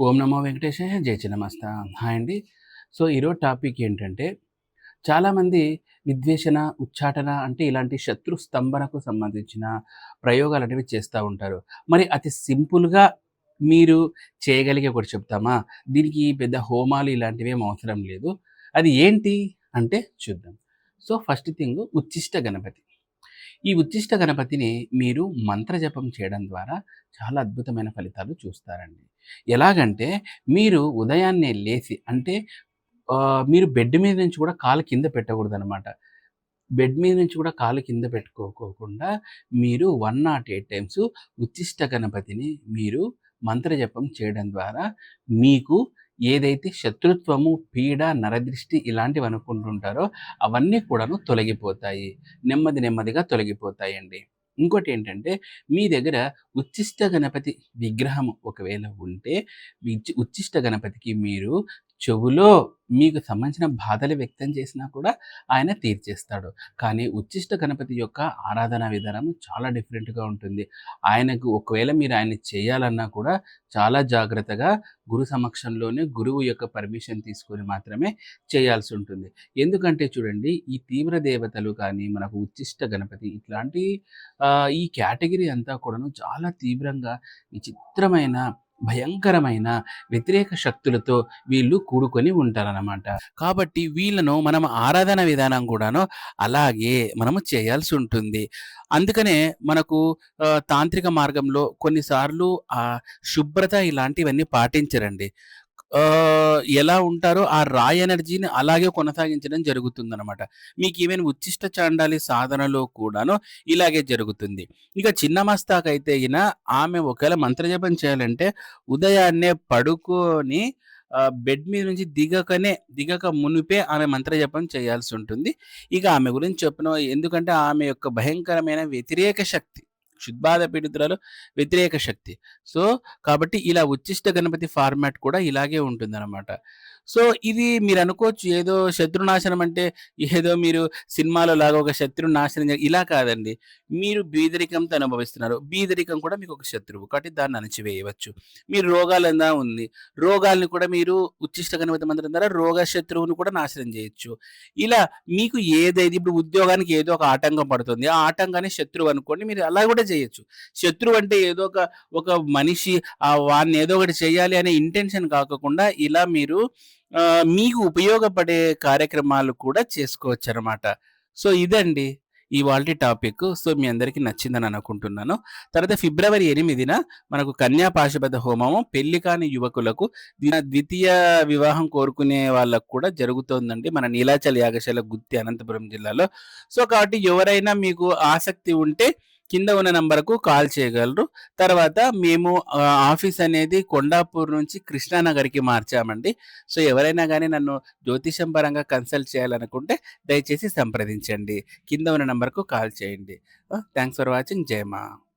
ఓం నమో వెంకటేశాయ జయ చిన్నమస్త. హాయ్ అండి. సో ఈరోజు టాపిక్ ఏంటంటే చాలామంది విద్వేషణ ఉచ్చాటన అంటే ఇలాంటి శత్రు స్తంభనకు సంబంధించిన ప్రయోగాలు అనేవి చేస్తూ ఉంటారు. మరి అతి సింపుల్గా మీరు చేయగలిగే ఒకటి చెప్తామా? దీనికి పెద్ద హోమాలు ఇలాంటివి ఏం అవసరం లేదు. అది ఏంటి? అంటే చూద్దాం. So first thing ఉచ్చిష్ట Ganapati. ఈ ఉచ్చిష్ట గణపతిని మీరు మంత్రజపం చేయడం ద్వారా చాలా అద్భుతమైన ఫలితాలు చూస్తారండి. ఎలాగంటే మీరు ఉదయాన్నే లేచి అంటే మీరు బెడ్ మీద నుంచి కూడా కాలు కింద పెట్టకూడదు అనమాట బెడ్ మీద నుంచి కూడా కాలు కింద పెట్టుకోకోకుండా మీరు 108 టైమ్స్ ఉచిష్ట గణపతిని మీరు మంత్రజపం చేయడం ద్వారా మీకు ఏదైతే శత్రుత్వము, పీడ, నరదృష్టి ఇలాంటివి అనుకుంటుంటారో అవన్నీ కూడాను తొలగిపోతాయి. నెమ్మది నెమ్మదిగా తొలగిపోతాయండి. ఇంకోటి ఏంటంటే మీ దగ్గర ఉచ్చిష్ట గణపతి విగ్రహం ఒకవేళ ఉంటే ఉచ్చిష్ట గణపతికి మీరు చెవులో మీకు సంబంధించిన బాధలు వ్యక్తం చేసినా కూడా ఆయన తీర్చేస్తాడు. కానీ ఉచ్చిష్ట గణపతి యొక్క ఆరాధనా విధానం చాలా డిఫరెంట్‌గా ఉంటుంది. ఆయనకు ఒకవేళ మీరు ఆయన చేయాలన్నా కూడా చాలా జాగ్రత్తగా గురు సమక్షంలోనే గురువు యొక్క పర్మిషన్ తీసుకొని మాత్రమే చేయాల్సి ఉంటుంది ఎందుకంటే చూడండి ఈ తీవ్ర దేవతలు కానీ, మనకు ఉచ్చిష్ట గణపతి ఇట్లాంటి ఈ కేటగిరీ అంతా కూడాను చాలా తీవ్రంగా విచిత్రమైన, భయంకరమైన వ్యతిరేక శక్తులతో వీళ్ళు కూడుకొని ఉంటారన్నమాట కాబట్టి వీళ్ళను మనం ఆరాధన విధానం కూడాను అలాగే మనము చేయాల్సి ఉంటుంది అందుకనే మనకు తాంత్రిక మార్గంలో కొన్నిసార్లు ఆ శుభ్రత ఇలాంటివన్నీ పాటించరండి. ఎలా ఉంటారో ఆ రాయ్ ఎనర్జీని అలాగే కొనసాగించడం జరుగుతుంది అనమాట మీకు ఈవెన్ ఉచ్చిష్ట చాండాలి సాధనలో కూడాను ఇలాగే జరుగుతుంది. ఇక చిన్న మస్తాకైతే గిన ఆమె ఒకవేళ మంత్రజపం చేయాలంటే ఉదయాన్నే పడుకొని బెడ్ మీద నుంచి దిగకనే దిగక మునుపే ఆమె మంత్రజపం చేయాల్సుంటుంది. ఇక ఆమె గురించి చెప్పను ఎందుకంటే ఆమె యొక్క భయంకరమైన వ్యతిరేక శక్తి. క్షుద్బాధ పీడితురాలు వ్యతిరేక శక్తి. సో, కాబట్టి ఇలా ఉచ్చిష్ట గణపతి ఫార్మాట్ కూడా ఇలాగే ఉంటుందనమాట. సో, ఇది మీరు అనుకోవచ్చు ఏదో శత్రునాశనం అంటే ఏదో మీరు సినిమాలో లాగా ఒక శత్రు నాశనం ఇలా కాదండి. మీరు బీదరికంతో అనుభవిస్తున్నారు. బీదరికం కూడా మీకు ఒక శత్రువు. కాబట్టి దాన్ని అణచివేయవచ్చు. మీరు రోగాలందా ఉంది. రోగాల్ని కూడా మీరు ఉచ్చిష్ట గణపతి మంత్రం ద్వారా రోగ శత్రువును కూడా నాశనం చేయొచ్చు ఇలా మీకు ఏదైతే ఇప్పుడు ఉద్యోగానికి ఏదో ఒక ఆటంకం పడుతుంది. ఆ ఆటంకాన్ని శత్రువు అనుకోండి. మీరు అలా కూడా చేయొచ్చు. శత్రువు అంటే ఏదో ఒక, ఒక మనిషి ఆ వాడిని ఏదో ఒకటి చేయాలి అనే ఇంటెన్షన్ కాకుండా ఇలా మీరు మీకు ఉపయోగపడే కార్యక్రమాలు కూడా చేసుకోవచ్చనమాట. సో, ఇదండి ఇవాళ టాపిక్. సో, మీ అందరికీ నచ్చిందని అనుకుంటున్నాను. తర్వాత ఫిబ్రవరి ఎనిమిదిన మనకు కన్యా పాశుపత హోమము పెళ్ళి కాని యువకులకు ద్వితీయ వివాహం కోరుకునే వాళ్ళకు కూడా జరుగుతోందండి. మన నీలాచల్ యాగశాల గుత్తి అనంతపురం జిల్లాలో. సో, కాబట్టి ఎవరైనా మీకు ఆసక్తి ఉంటే కింద ఉన్న నంబర్‌కు కాల్ చేయగలరు. తర్వాత మేము ఆఫీస్ అనేది కొండాపూర్ నుంచి కృష్ణానగర్‌కి మార్చామండి. సో, ఎవరైనా కానీ నన్ను జ్యోతిషం పరంగా కన్సల్ట్ చేయాలనుకుంటే దయచేసి సంప్రదించండి. కింద ఉన్న నంబర్‌కు కాల్ చేయండి. Thanks for watching. జయమా మా